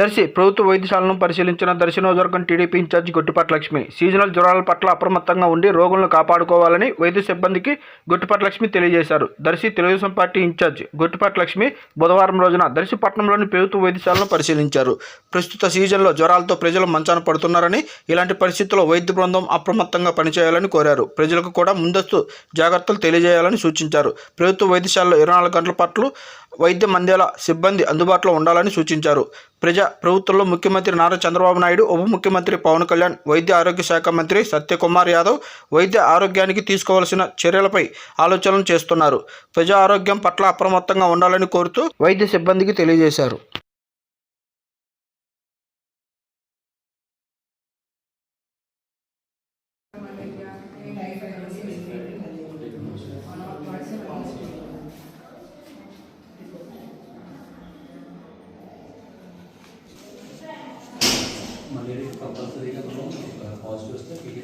దర్శి ప్రభుత్వ వైద్యశాలను పరిశీలించిన దర్శి నియోజకవర్గం TDP incharge Gottipati Lakshmi seasonal జ్వరాల పట్ల అప్రమత్తంగా ఉండి రోగులను కాపాడుకోవాలని వైద్య సిబ్బందికి గొట్టిపాటి లక్ష్మి తెలియజేశారు. దర్శి తెలుగుదేశం పార్టీ ఇన్ఛార్జ్ గొట్టిపాటి లక్ష్మి బుధవారం రోజున దర్శి పట్టణంలోని ప్రభుత్వ వైద్యశాలను పరిశీలించారు. ప్రస్తుత సీజన్లో జ్వరాలతో ప్రజలు మంచాన పడుతున్నారని ఇలాంటి పరిస్థితుల్లో వైద్య బృందం అప్రమత్తంగా పనిచేయాలని కోరారు. ప్రజలకు కూడా ముందస్తు జాగ్రత్తలు తెలియజేయాలని సూచించారు. ప్రభుత్వ వైద్యశాలలో ఇరవై నాలుగు గంటల పట్ల వైద్యం అందేలా సిబ్బంది అందుబాటులో ఉండాలని సూచించారు. ప్రజా ప్రభుత్వంలో ముఖ్యమంత్రి నారా చంద్రబాబు నాయుడు ఉప ముఖ్యమంత్రి పవన్ కళ్యాణ్ వైద్య ఆరోగ్య శాఖ మంత్రి సత్యకుమార్ యాదవ్ వైద్య ఆరోగ్యానికి తీసుకోవాల్సిన చర్యలపై ఆలోచనలు చేస్తున్నారు. ప్రజా ఆరోగ్యం పట్ల అప్రమత్తంగా ఉండాలని కోరుతూ వైద్య సిబ్బందికి తెలియజేశారు. మళ్ళీ కంపల్సరీగా మనం పాజిటివ్ వస్తే పీటీ